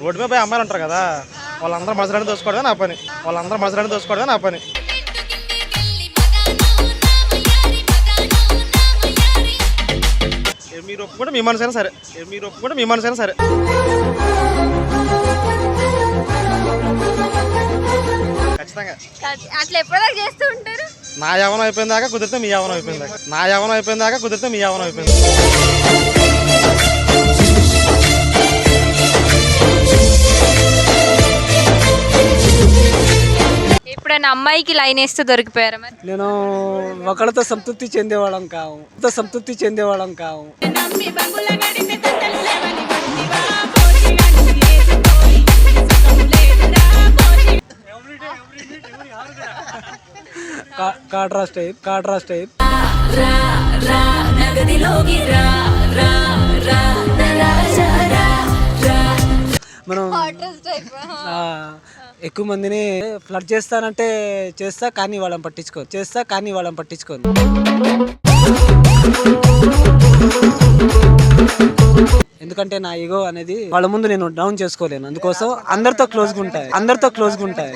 Road మీద పోయి అమ్మాయిలు ఉంటారు కదా వాళ్ళందరూ మసలాన్ని దోసుకోవడమే నా పని. వాళ్ళందరూ మసలాన్ని దోసుకోవడమే నా పని. మీరు ఒప్పుకుంటే మీ మనసైనా సరే. మీరు ఒప్పుకుంటే మీ మనసైనా సరే. ఖచ్చితంగా. అట్లా ఎప్పటిదాకా చేస్తూ ఉంటారు? నా యవనం అయిపోయిన దాకా కుదిరితే మీ యవనం అయిపోయింది దాకా. నా యవనం అయిపోయిన దాకా కుదిరితే మీ యవనం అయిపోయింది ఎప్పుడైనా అమ్మాయికి లైన్ వేస్తూ దొరికిపోయారా మరి? నేను ఒకరితో సంతృప్తి చెందేవాళ్ళం కావు. సంతృప్తి చెందేవాళ్ళం కావు. కాట్రాస్ టైప్ కాట్రాస్ టైప్. ఎక్కువ మందిని ఫ్లడ్ చేస్తానంటే చేస్తా కానీ వాళ్ళని పట్టించుకో. చేస్తా కానీ వాళ్ళని పట్టించుకోను ఎందుకంటే నా ఈగో అనేది వాళ్ళ ముందు నేను డౌన్ చేసుకోలేను. అందుకోసం అందరితో క్లోజ్గా ఉంటాయి. అందరితో క్లోజ్గా ఉంటాయి.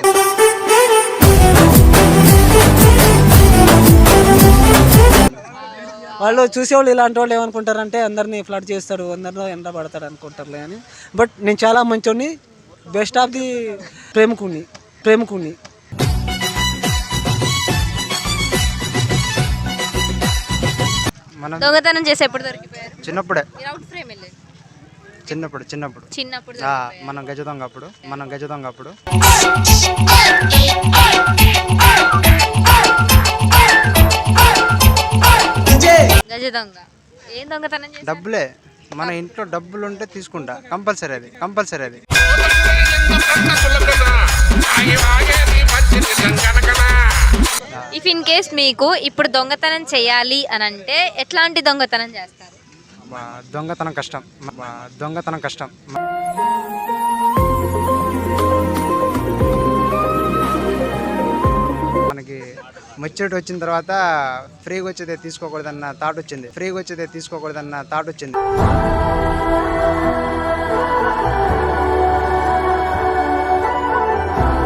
వాళ్ళు చూసేవాళ్ళు ఇలాంటి వాళ్ళు ఏమనుకుంటారంటే అందరినీ ఫ్లడ్ చేస్తాడు అందరిలో ఎండ పడతాడు అనుకుంటారులే అని. బట్ నేను చాలా మంచోని బెస్ట్ ఆఫ్ ది ప్రేమికుణ్ణి ప్రేమికుణ్ణి. మనం దొంగతనం చేసి ఎప్పుడు దొరికిపోయారు? చిన్నప్పుడే. ఫ్రేమ్ వెళ్ళేది చిన్నప్పుడు చిన్నప్పుడు. చిన్నప్పుడు ఆ, మనం గజ దొంగ అప్పుడు మనం గజ దొంగ అప్పుడు. గజ దొంగ. ఏం దొంగతనం డబ్బులే. మన ఇంట్లో డబ్బులు ఉంటే తీసుకుంటా. కంపల్సరీ అది కంపల్సరీ అది. ఇఫ్ ఇన్ కేస్ మీకు ఇప్పుడు దొంగతనం చేయాలి అని అంటే ఎట్లాంటి దొంగతనం చేస్తారు? దొంగతనం కష్టం. దొంగతనం కష్టం. మనకి మెచ్యూరిటీ వచ్చిన తర్వాత ఫ్రీగా వచ్చేదే తీసుకోకూడదన్న థాట్ వచ్చింది. ఫ్రీగా వచ్చేదే తీసుకోకూడదన్న థాట్ వచ్చింది.